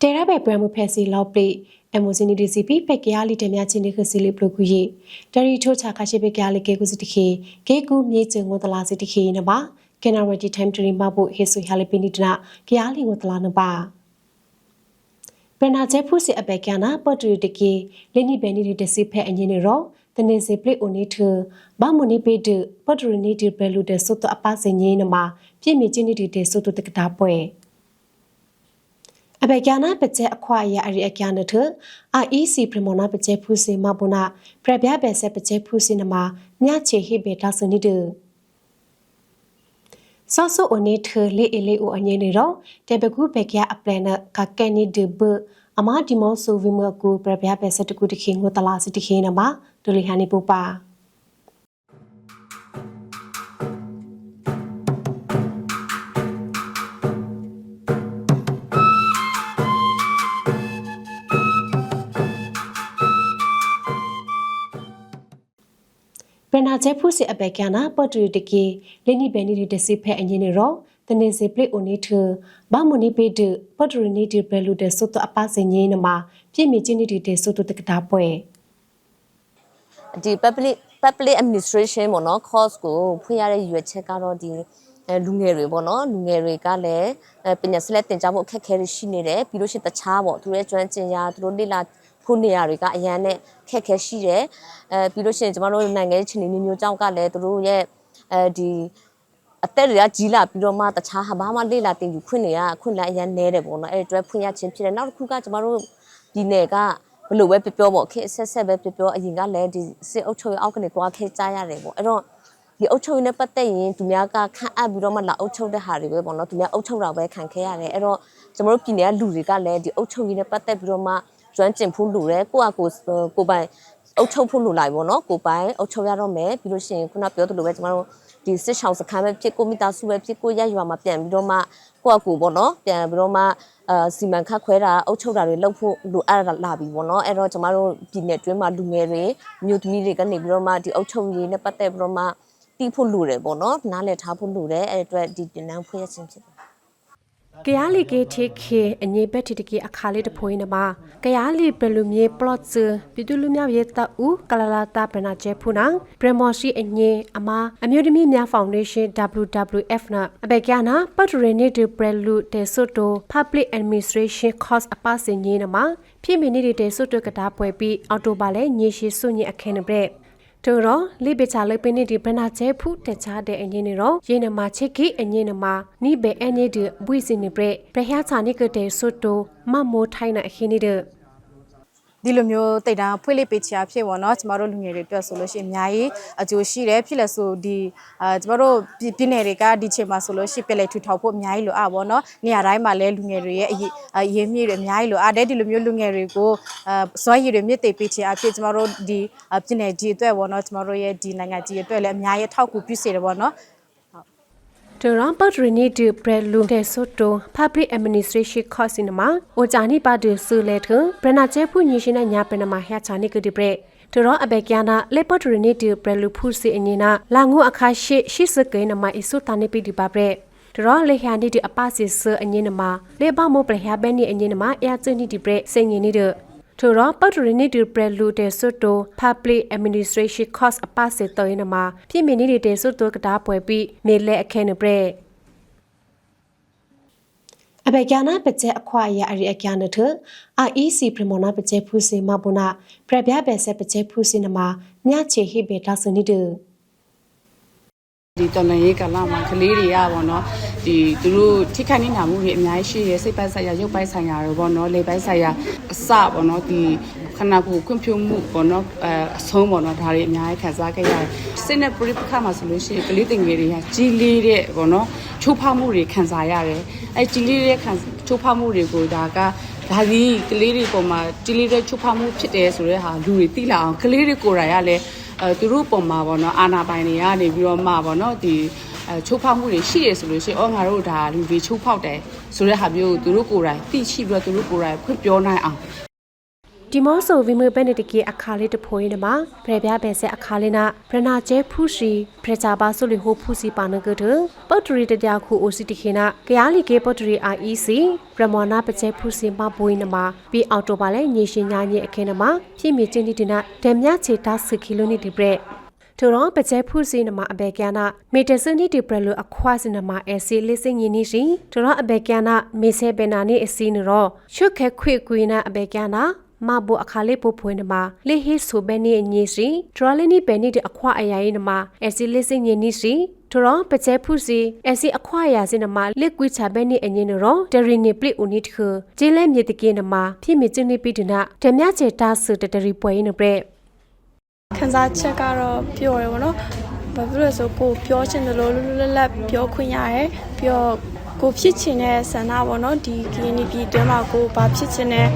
တဲရဘဲပရမှုဖက်စီလောက်ပလိအမိုဇီနီဒီစီပီပက်ကရလီတမြချင်းနေခစီလီပလကူရီတရီချိုချာခရှိပက်ကရလီကေကူစီတခေကေကူမြေကျငိုတလာစီတခေနပါကင်နာရတီတိုင်းတရီမဖို့ဟေဆူဟာလီပီနီတနာကရလီငိုတလာနပါပနာချေဖုစီအပက်ကနာပတ်တူတကေလင်းနီဘဲနီဒီတစီဖဲအငင်းနေရောတနေစီပလိအိုနီထဘာမနီပေဒပတ်တူနီဒီဘဲလူတဲ့ဆုတ်အပစင်ငင်းနမှာပြည့်မြချင်းနီဒီတဲ့ဆုတ်တကတာပွဲ အဘေကျနာပကျက်အခွာရအရိအကျနထအာ EC ပရမနာပကျက်ဖူစီမဘုနာပြပြပဲဆက်ပကျက်ဖူစီနမှာမြချေဟိဘေတာစနိဒဆောဆောအိုနေထလေအလေအိုအငင်းနေတော့တေဘကူဘေကျအပလန်ကကဲနီဒဘအမဒီမောဆိုဗီမကူပြပြပဲဆက်တကူတခင်ကိုတလာစတခင်နမှာဒူလီဟန်နီပူပါ ပနာချေဖုစီအပေကနာပတ်တူတကေလင်းနီဘဲနီဒီတစီဖဲအငင်းနေရောတနေစီပလိအိုနီထဘာမနီပေဒပတ်တူနီဒီဘဲလူတဲ့ဆုတ်အပစင်ငင်းနမှာပြည့်မြချင်းနီဒီတဲ့ဆုတ်တကတာပွဲဒီ public public administration ပေါ့နော် course ကိုဖွင့်ရတဲ့ရွယ်ချက်ကတော့ဒီအဲလူငယ်တွေပေါ့နော်လူငယ်တွေကလည်းအဲပညာဆက်လက်သင်ကြားဖို့အခက်အခဲတွေရှိနေတယ်ပြီးလို့ရှိရင်တခြားပေါ့သူတို့ရဲ့ကျွမ်းကျင်ရာသူတို့လေ့လာ ဖို့နေရာတွေကအရန်နဲ့ခက်ခဲရှိတယ်အဲပြီးလို့ရှိရင်ကျမတို့နိုင်ငံရေးချင်းနေမျိုးကြောင့်ကလည်းသူတို့ရဲ့အဲဒီအသက်တွေကကြီးလာပြီးတော့မှတခြားဟာဘာမှလေ့လာသင်ယူခွင့်တွေကခွင့်လည်းအရန်နဲတယ်ပေါ့နော်အဲ့ဒီအတွက်ဖွင့်ရခြင်းဖြစ်တယ်နောက်တစ်ခုကကျမတို့ဒီနယ်ကဘလို့ပဲပြောပြောပေါ့ခေတ်ဆက်ဆက်ပဲပြောပြောအရင်ကလည်းဒီစစ်အုပ်ချုပ်ရေးအောက်ကနေတွားခဲကြရတယ်ပေါ့အဲ့တော့ဒီအုပ်ချုပ်ရေးနဲ့ပတ်သက်ရင်သူများကခန့်အပ်ပြီးတော့မှလာအုပ်ချုပ်တဲ့ဟာတွေပဲပေါ့နော်သူများအုပ်ချုပ်တာပဲခံခဲ့ရတယ်အဲ့တော့ကျွန်တော်တို့ပြည်နယ်ကလူတွေကလည်းဒီအုပ်ချုပ်ရေးနဲ့ပတ်သက်ပြီးတော့မှ ကျွမ်းကျင်ဖို့လူတယ်ကိုကကိုကိုပိုင်အုပ်ချုပ်ဖို့လူလိုက်ပေါ့နော်ကိုပိုင်အုပ်ချုပ်ရတော့မယ်ပြီးလို့ရှိရင်ခုနပြောသလိုပဲကျွန်တော်တို့ဒီစစ်ဆောင်စခန်းပဲဖြစ်ကိုမိသားစုပဲဖြစ်ကိုရက်ရွာမှာပြန်ပြီးတော့မှကိုကကိုပေါ့နော်ပြန်ပြီးတော့မှအာစီမံခတ်ခွဲတာအုပ်ချုပ်တာတွေလုပ်ဖို့လိုအပ်လာပြီပေါ့နော်အဲ့တော့ကျမတို့ပြည်နယ်တွင်းမှာလူငယ်တွေမြို့သမီးတွေကနေပြီးတော့မှဒီအုပ်ချုပ်ရေးနဲ့ပတ်သက်ပြီးတော့မှတီးဖို့လိုတယ်ပေါ့နော်နားလည်ထားဖို့လိုတယ်အဲ့အတွက်ဒီတင်နန်းဖွဲ့ရခြင်းဖြစ်တယ် ကရားလီကေထေခေအငိဘက်တီတကေအခါလေးတဖိုးနေမှာကရားလီဘလူမြေပလော့စ်ပြတူလူမြောက်ရဲ့တအူကလာလာတာပနာချေဖူနာပရမော်ရှိအငိအမအမျိုးသမီးများဖောင်ဒေးရှင်း WWF နာအဘေကျနာပတ်ရနေတီပရလူတေဆိုတို Public Administration Course အပစင်ငိနမှာဖြစ်မီနေတဲ့တေဆိုတိုကတာပွဲပြီးအော်တိုဘာလဲညရှိစွညအခင်းနဘရက် တို့တော့လိပိချာလိပိနေဒီဘနာချေဖူတချာတဲ့အငင်းနေတော့ယေနမချေခိအငင်းနမနိဘေအနေဒီဘွိစင်နေပရပရဟချာနိကတဲ့ဆွတ်တိုမမိုးထိုင်းနာအခင်းနေတဲ့ ဒီလိုမျိုးတိတ်တာဖွေးလေးပေးချာဖြစ်ပေါ့နော်ကျမတို့လူငယ်တွေအတွက်ဆိုလို့ရှိရင်အများကြီးအကျိုးရှိတယ်ဖြစ်လဲဆိုဒီအာကျမတို့ပြည်နယ်တွေကဒီချိန်မှာဆိုလို့ရှိရင်ပြည်လဲထူထောင်ဖို့အများကြီးလိုအပ်ပေါ့နော်နေရာတိုင်းမှာလည်းလူငယ်တွေရဲ့အရေးအရေးမြင့်တွေအများကြီးလိုအပ်တယ်ဒီလိုမျိုးလူငယ်တွေကိုအာစွမ်းရည်တွေမြင့်သိပေးချာဖြစ်ကျမတို့ဒီပြည်နယ်ကြီးအတွက်ပေါ့နော်ကျမတို့ရဲ့ဒီနိုင်ငံကြီးအတွက်လည်းအများကြီးထောက်ကူပြုစေတယ်ပေါ့နော် တရမ်ပတ်ရနီဒီပရလူတဲ့ဆိုတို Public Administration Course နမှာအိုချာနိပါဒဆူလက်ထဘရနာချေဖူညရှင်နာညာပနမှာဟျာချာနိကဒီပရတရအဘေကျနာလေပတ်ရနီဒီပရလူဖူစီအငိနာလာငုအခါရှိရှိစကေနမှာအစုတနိပိဒီပါပရတရလေဟျာနိဒီအပစီဆအငိနမှာလေဘမောပရဟျာဘဲနိအငိနမှာအယာချနိဒီပရစိငိနိဒ ထိုတော့ပတ်ရနီဒီပရလူတဲ့ဆွတ်တို Public Administration Course အပစေတော်ရင်မှာပြည်မီနေတဲ့ဆွတ်တိုကတာပွဲပြီးမေလဲအခဲနပရအဘေကျနာပကျက်အခွာရအရိအကျနထအာ EC ပရမနာပကျက်ဖူစီမဘုနာပြပြပဲဆက်ပကျက်ဖူစီနမှာမြချေဟိဘေတာစနိဒ ဒီတော်လန်ရေးကာလမှာကလေးတွေကပေါ့နော်ဒီသူတို့ထိခိုက်နေတာမှုတွေအများကြီးရှိရဲစိတ်ပိုင်းဆိုင်ရာရုပ်ပိုင်းဆိုင်ရာတွေပေါ့နော်လေပိုင်းဆိုင်ရာအစပေါ့နော်ဒီခန္ဓာကိုယ်ခွင့်ပြုမှုပေါ့နော်အဲအဆုံးပေါ့နော်ဒါတွေအများကြီးခံစားခဲ့ရတယ်စိတ်နဲ့ပရိပခမှာဆိုလို့ရှိရင်ကလေးတင်ငယ်တွေကကြီးလေးတဲ့ပေါ့နော်ချိုးဖောက်မှုတွေခံစားရတယ်အဲကြီးလေးတဲ့ခံချိုးဖောက်မှုတွေကိုဒါကဒါဒီကလေးတွေပေါ်မှာကြီးလေးတဲ့ချိုးဖောက်မှုဖြစ်တယ်ဆိုတဲ့ဟာလူတွေသိလာအောင်ကလေးတွေကိုယ်တိုင်ကလည်း အဲသူတို့ပုံမှာပေါ့နော်အာနာပိုင်တွေကနေပြီးတော့မှပေါ့နော်ဒီအဲချိုးဖောက်မှုတွေရှိရဆိုလို့ရှိရင်အော်ငါတို့ဒါလူတွေချိုးဖောက်တယ်ဆိုတဲ့ဟာမျိုးကိုသူတို့ကိုယ်တိုင်သိရှိပြီးတော့သူတို့ကိုယ်တိုင်ဖွင့်ပြောနိုင်အောင် ဒီမောဆိုဝိမေဘက်နေတကေအခါလေးတဖိုးရင်မှာပြပြဘဲဆက်အခါလေးနာပရနာကျဲဖူစီပြချပါဆိုလီဟိုဖူစီပါနကတပုတ်တရီတတခုအိုစီတခေနာကရားလီကေပုတ်တရီ IEC ပရမောနာပကျဲဖူစီမဘွေးနမှာပြီးအော်တိုပါလဲညရှင်ညာညင်အခင်းနမှာပြည့်မြချင်းတီတနာဒမ်မြချေတာစကီလိုနီဒီဘရက်ထိုတော့ပကျဲဖုစီနမအဘေကျနာမီတစနီဒီပရလအခွာစနမအစီလစ်စင်ယင်းနီရှိထိုတော့အဘေကျနာမေဆေဘနာနီအစီနရောရှုခဲခွေကွေနာအဘေကျနာ မဘအခါလေးပို့ဖွင့်နမှာလေဟိဆိုဘဲနီအညေစီဒရလနီဘဲနီတဲ့အခွာအယာရင်နမှာအစီလစ်စင်ယင်းနီစီထိုတော့ပကျဲဖုစီအစီအခွာရာစင်နမှာလက်ကွေချဘဲနီအညင်းရောဒရီနီပလီဦးနီတခဂျင်းလဲမြေတကေနမှာဖြစ်မြချင်းနေပြီးဒနာဓမြချေတာဆူတတရီပွဲရင်နပရက်ခံစားချက်ကတော့ပြောရဲပေါ့နော်ဘာဖြစ်လို့လဲဆိုကိုပြောချင်တယ်လို့လွတ်လွတ်လပ်လပ်ပြောခွင့်ရတယ်ပြီးတော့ကိုဖြစ်ချင်တဲ့ဆန္ဒပေါ့နော်ဒီ community အတွင်းမှာကိုဘာဖြစ်ချင်တဲ့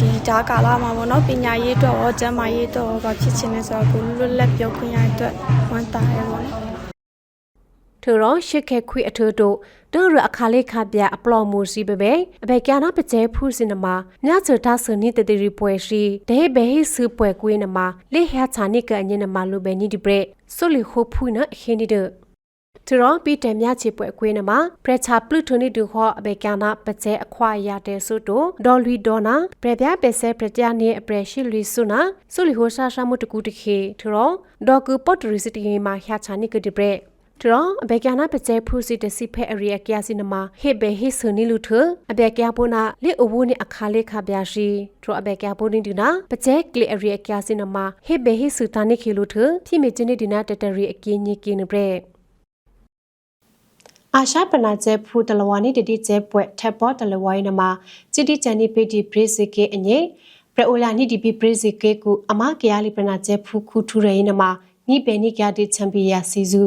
ဒီဒါကာလာမှာပေါ့နော်ပညာရေးအတွက်ရောကျန်းမာရေးအတွက်ရောဘာဖြစ်ချင်လဲဆိုတော့ကိုလွတ်လွတ်လပ်ပြောခွင့်ရတဲ့အတွက်ဝမ်းသာရဲပေါ့နော်ထရောရှစ်ခဲခွေအထတို့ဒရအခါလေးခပြအပလော်မူစီဘဘေအဘေကျနာပကျဲဖူးစင်နမညချတာစနိတတိရီပွဲရှိဒေဘေဟိစုပွဲကွေးနမလေဟချာနိကအညင်နမလူပဲနိဒီဘရက်ဆိုလီခိုဖူးနခင်းနိဒ ထရောပီတမြချေပွဲကွေးနမပရချာပလူထိုနိဒူခောအဘေကျနာပကျဲအခွာရတဲ့ဆိုတို့ဒေါ်လီဒေါနာပရပြပစဲပရကြနေအပရရှိလီဆုနာဆိုလီဟိုရှာရှာမှုတကူတခေထရောဒေါ်ကူပတ်တရီစတီမှာဟချာနိကဒီဘရက်ထရအဘေကနာပကျဲဖူစီတစီဖဲအရိယကရစီနမဟေဘေဟိဆနီလူထအဘေကရပိုနာလေအဝုန်အခါလေးခပြရှိထရအဘေကရပိုနေဒီနာပကျဲကလေအရိယကရစီနမဟေဘေဟိဆူတာနိခေလူထဖြိမေချင်းဒီနာတတရီအကင်းညကင်းနဘရက် အာရှပနာကျဲဖူတလဝါနီတတိကျဲပွဲထက်ပေါ်တလဝိုင်းနမှာချီတီချန်နီပေတီဘရစ်စီကေအငေပရအိုလာနီဒီပီဘရစ်စီကေကူအမကရလီပနာကျဲဖူခုထူရင်းနမှာနိပေနိကရတီချန်ပီယာစီဇူ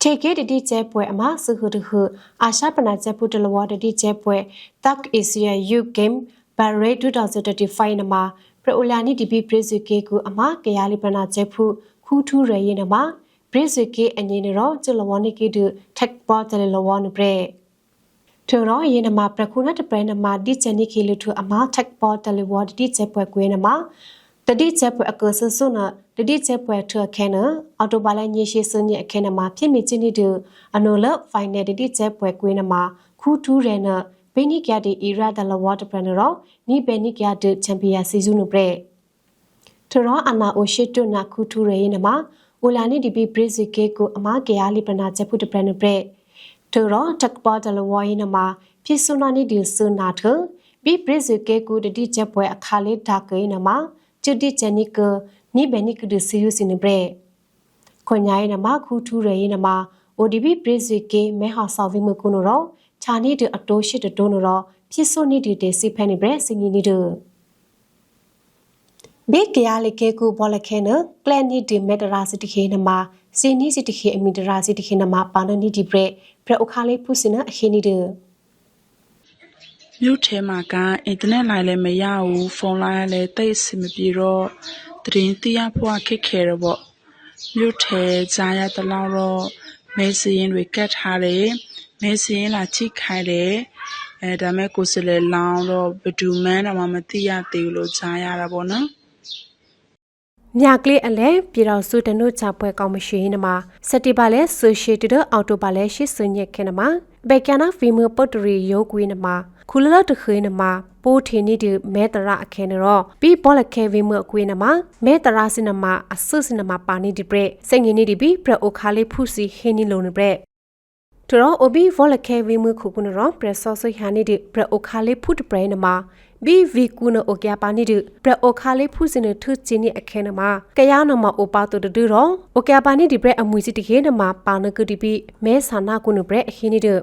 ထေကေတတိကျဲပွဲအမစုဟုတဟုအာရှပနာကျဲဖူတလဝါတတိကျဲပွဲတက်အေဆီယာယူဂိမ်းဘရဲ2035နမှာပရအိုလာနီဒီပီဘရစ်စီကေကူအမကရလီပနာကျဲဖူခုထူရင်းနမှာ ဘရစ်စီကေအငင်းရောကျလဝနိကေဒတက်ပေါ်တလလဝနဘရဲထိုရောယေနမပရခုနတပရနမဒီချနိခေလူထအမတက်ပေါ်တလဝဒဒီချက်ပွဲကွေးနမတတိချက်ပွဲအကဆဆုနာတတိချက်ပွဲထခဲနအော်တိုဘာလိုက်ညရှိစညအခဲနမဖြစ်မိချင်းနီဒအနိုလဖိုင်နယ်တတိချက်ပွဲကွေးနမခူထူးရဲနဘိနိကရတီအီရာတလဝဒပရနရောနိဘိနိကရတီချန်ပီယံစီဇူနုပရဲထရောအနာအိုရှိတုနာခူထူးရဲနမ အိုလာနီဒီပီဘရစ်ဇီကေကိုအမကေယာလီပနာချက်ဖုတပရနုပရဲထိုရောတက်ပေါ်တလဝိုင်းနမှာဖြစ်စွနာနီဒီစွနာထဘီပရစ်ဇကေကူတတိချက်ပွဲအခါလေးဒါကေနမှာချူတီချနီကနိဘနိကဒစီယုစင်ဘရခွန်ညာယနမှာခူထူရယနမှာ ODB ပရစ်ဇကေမဲဟာဆောက်ဝိမကုနိုရောခြာနီတဲ့အတိုးရှိတတိုးနိုရောဖြစ်စွနီဒီတေစီဖဲနေဘရစင်နီနီဒ ဘေကရလေကေကူဘောလခဲနကလန်နီဒီမက်ဒရာစီတခေနမှာစီနီစီတခေအမီဒရာစီတခေနမှာပါနနီဒီဘရပရအခါလေးဖုစနအခင်းနီဒမြို့ထဲမှာကအင်တာနက်လိုင်းလည်းမရဘူးဖုန်းလိုင်းလည်းတိတ်အဆင်မပြေတော့သတင်းသိရဖို့ခက်ခဲတော့ပေါ့မြို့ထဲကြားရတလောက်တော့မဲစရင်တွေကတ်ထားတယ်မဲစရင်လာချိခိုင်းတယ်အဲဒါမဲ့ကိုယ်စလဲလောင်းတော့ဘယ်သူမှန်းတော့မှမသိရသေးဘူးလို့ကြားရတာပေါ့နော် မြကလေးအလဲပြည်တော်စုတနုချပွဲကောင်းမရှိနမှာစက်တီပါလဲဆိုရှီတဒအော်တိုပါလဲရှစ်စညက်ခဲနမှာဘေကနာဖီမပုတ်တရီယောကွေးနမှာခူလလတခေနမှာပိုးထင်းနီဒီမဲတရအခဲနရောပြီးဘောလခဲဝီမအကွေးနမှာမဲတရစနမှာအဆုစနမှာပါနီဒီပရက်စငင်းနီဒီဘီပရအိုခါလေးဖုစီဟင်းနီလုံးနပရက်တရော OB Volake we mu khu kun ro press so so hani di pre okhale phut pre na ma BV ku no okya pa ni di pre okhale phu sin ne thu chin ni akhe na ma kaya no ma opa to de ro okya pa ni di pre amui si ti khe na ma pa na ku di bi me sana ku no pre hi ni de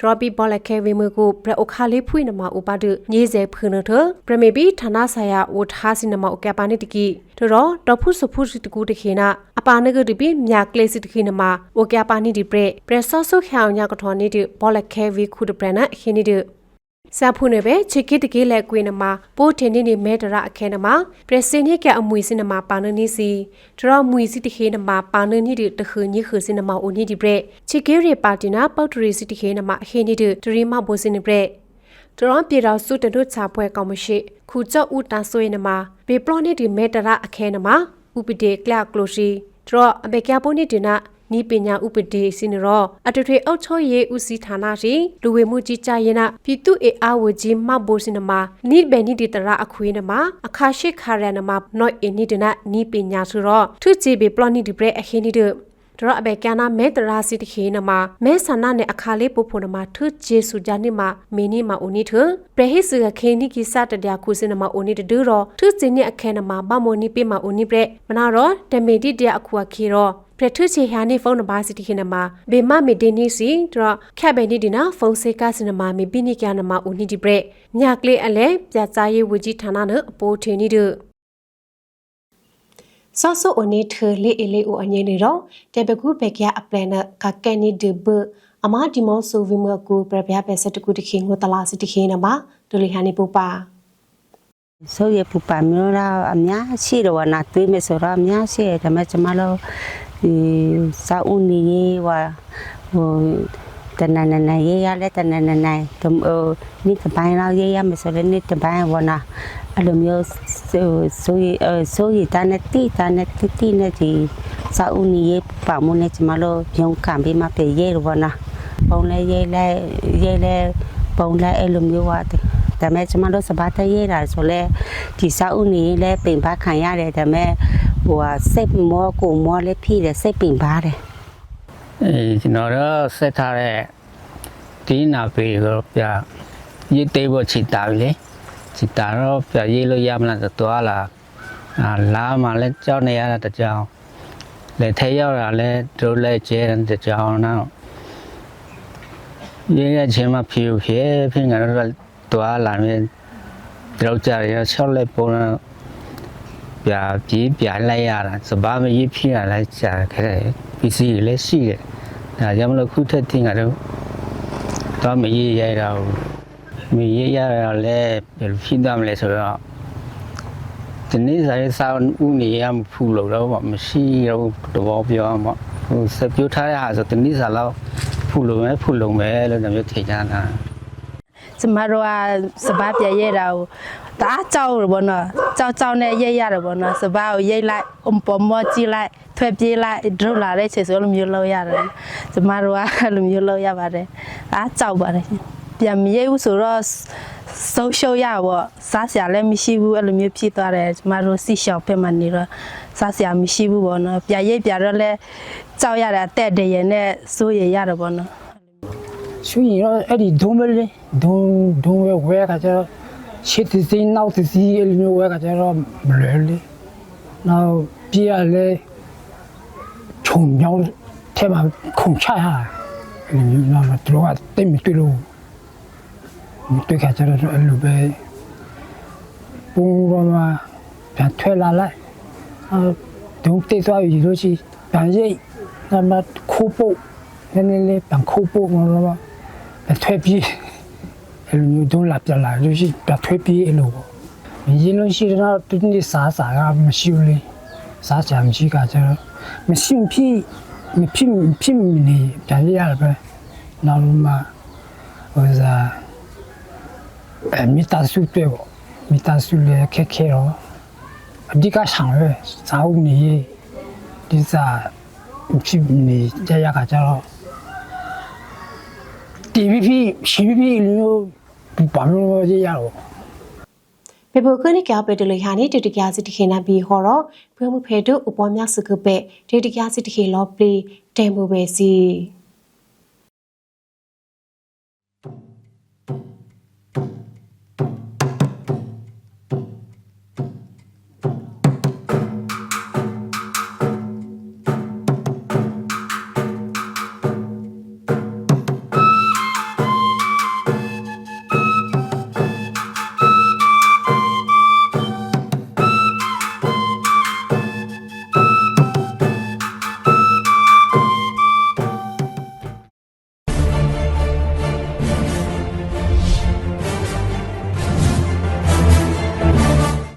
ဒရပီဘောလခဲဝေမကိုပရအခါလေးဖွင့်နမဥပါဒညေစေဖွင့်နထပရမေဘီဌာနဆိုင်ရာဝထားစီနမအကပါနိတကီဒရောတဖုစဖုစီတကူတခေနာအပါနဂဒပိမြကလေးစီတခေနမဝကပါနိဒီပရပရဆောဆုခေါညာကထောနိဒီဘောလခဲဝေခုဒပရနခိနိဒီ စာဖုန်ပဲချေကိတကေလက်ကွေးနမှာပိုးထင်းနေနေမဲတရအခဲနမှာပရစင်ရဲ့ကအမွေစင်နမှာပါနနီစီဒရမွေစီတခေနမှာပါနနီဒီတခညခစင်နမှာအိုနီဒီဘရက်ချေကေရပါတီနာပေါတရီစီတခေနမှာအခေနီဒီဒရီမဘိုစင်နဘရက်တရောပြေတော်စုတနုချပွဲကောင်မရှိခုကြော့ဦးတန်ဆွေးနမှာဘေပလောနေဒီမေတရာအခဲနမှာဥပဒေကလကလိုရှိတရောအမေကပိုနေဒီနာ နီးပညာဥပဒေစီနရောအတထွေအုပ်ချုပ်ရေးဦးစီးဌာနရှိလူဝေမှုကြီးကြရင်နာပြည်သူအေအားဝကြီးမဘိုစင်နမှာနိဘယ်နိဒီတရာအခွေးနမှာအခါရှိခါရနမှာနော့အင်းနိဒနာနီးပညာဆိုတော့သူချီဘေပလောနိဒီဘရအခင်းနိဒတရအဘေကနာမဲတရာစီတခေနမှာမဲဆန္ဒနဲ့အခါလေးပူဖို့နမှာထုဂျေဆူဂျာနိမှာမင်းနိမှာဦးနိထပရဟိစကခေနိကိစတတရာခုစင်နမှာဦးနိတဒူရောထုစင်နိအခဲနမှာဘမိုနိပိမှာဦးနိပရမနာရောတမေတိတရာအခုအခေရော ပရထုချေဟာနိဖုန်းနဘာစီတခေနမှာဘေမမီဒင်းနိစီတရခက်ဘဲနိဒီနာဖုန်းစေကစနမှာမီပိနိကနမှာဦးနိဒီပရညကလေးအလဲပြချာရေးဝကြီးဌာနနအပိုးထေနိဒဆော့ဆော့အနေထလေအလေအိုအငင်းနေတော့တေဘကူဘက်ကရအပလန်ကကဲနီဒီဘအမဒီမောဆိုဗီမကူပြပြပဲစတကူတခင်ကိုတလာစတခင်နမှာဒူလီဟာနေပူပါဆိုရပူပါမျိုးလာအများရှိတော့နာတွေးမယ်ဆိုတော့အများရှိတယ်ဒါပေမဲ့ကျမတို့ ဒီစာအုပ်နေဝါဟိုတနနနရေးရလဲတနနနဒမ်ဟိုနိကပိုင်းလောက်ရေးရမယ်ဆိုလည်းနိကပိုင်းဝနာအဲ့လိုမျိုးဆိုဆိုရဆိုရတနတိတနတိတိနဲ့ဒီစာအုပ်နေရေးပါမနဲ့ကျမတို့ရုံးကံပြီးမှပြရေးရဝနာပုံလဲရေးလဲရေးလဲပုံလဲအဲ့လိုမျိုးပါဒါပေမဲ့ကျမတို့စပါးတရေးတာဆိုလဲဒီစာအုပ်နေလဲပင်ပခံရတယ်ဒါပေမဲ့ ဟိုဟာစိတ်မောကိုမောလဲဖြစ်တယ်စိတ်ပင်ပါတယ်အဲကျွန်တော်တို့ဆက်ထားတဲ့ဒီနာပေကိုပြရေးသေးဖို့ချစ်တာပြီလေချစ်တာတော့ပြရေးလို့ရမလားဆိုတော့လာအာလာမှလည်းကြောက်နေရတာတကြောင်လေထဲရောက်တာလည်းတို့လည်းကျဲတယ်တကြောင်တော့ရေးရချင်းမှဖြူဖြဲဖြစ်ငါတို့တွာလာမြင်တို့ကြရချောက်လိုက်ပုံတော့ ပြပြေးပြလိုက်ရတာစဘာမရေးဖြစ်ရလိုက်ကြာခဲ့တယ်ပစ္စည်းတွေလည်းရှိတယ်ဒါကြောင့်မလို့ခုထက်တင်ကတော့တော့မရေးရတာဘူးမရေးရတာလည်းဘယ်လိုဖြစ်သွားမလဲဆိုတော့ဒီနေ့စားရစားဦးနေရမဖူလို့တော့မရှိတော့တော့ပြောအောင်ပေါ့ဟိုစပြထားရဟာဆိုဒီနေ့စားတော့ဖူလို့မယ်ဖူလို့မယ်လို့မျိုးထင်ကြတာ ကျမတို့ကစပားပြရဲတာကိုဒါကြောက်ရဘောနော်ကြောက်ကြောက်နဲ့ရိတ်ရတယ်ဘောနော်စပားကိုရိတ်လိုက်အုံပေါ်မောကြည့်လိုက်ထွက်ပြေးလိုက်ဒုလာတဲ့ခြေစိုးလိုမျိုးလောက်ရတယ်ကျမတို့ကအဲ့လိုမျိုးလောက်ရပါတယ်ဒါကြောက်ပါတယ်ပြန်မရိတ်ဘူးဆိုတော့ဆုံးရှုံးရပါစားစရာလည်းမရှိဘူးအဲ့လိုမျိုးဖြစ်သွားတယ်ကျမတို့စီရှောက်ဖက်မှနေတော့စားစရာမရှိဘူးဘောနော်ပြရိတ်ပြတော့လဲကြောက်ရတာတက်တယ်ရနဲ့စိုးရရတယ်ဘောနော် ဆိုရင်တော့အဲ့ဒီဒုံးပဲလေဒုံးဒုံးပဲဝဲခါကျတော့ရှစ်သစီနောက်သစီအဲ့လိုမျိုးဝဲခါကျတော့မလွယ်လေနောက်ပြရလေခြုံမြောင်းထဲမှာခုန်ချရအဲ့လိုမျိုးတော့သူတို့ကတိတ်မတွေ့လို့မတွေ့ခါကျတော့အဲ့လိုပဲပုံတော့မှပြန်ထွက်လာလိုက်အဲဒုံးတိတ်သွားပြီလို့ရှိပြန်ရိတ်နောက်မှခိုးပုတ်နည်းနည်းလေးပြန်ခိုးပုတ်မှာတော့ အထွေပြေးအဲ့လိုမျိုးဒုလာပြလာလို့ရှိပြထွေပြေးအဲ့လိုပေါ့မရင်လို့ရှိတော့တူနေစားစားကမရှိဘူးလေစားချင်မရှိကကျတော့မရှိဖြစ်မဖြစ်ဖြစ်နေပြန်ရရပဲနောက်မှဟိုစားအမိသားစုတွေပေါ့မိသားစုလည်းခက်ခဲတော့အဓိကဆောင်ရဲစားဦးနေဒီစားဖြစ်နေကြရကကျတော့ TVP ရှိပြီလို့ဘာလို့ရရတော့ပေပကုနိကပေတလဟာနီတတကစီတခေနာဘီဟောရဘွေမှုဖေတုဥပမာစကပေတတကစီတခေလောပလီတေမူပဲစီ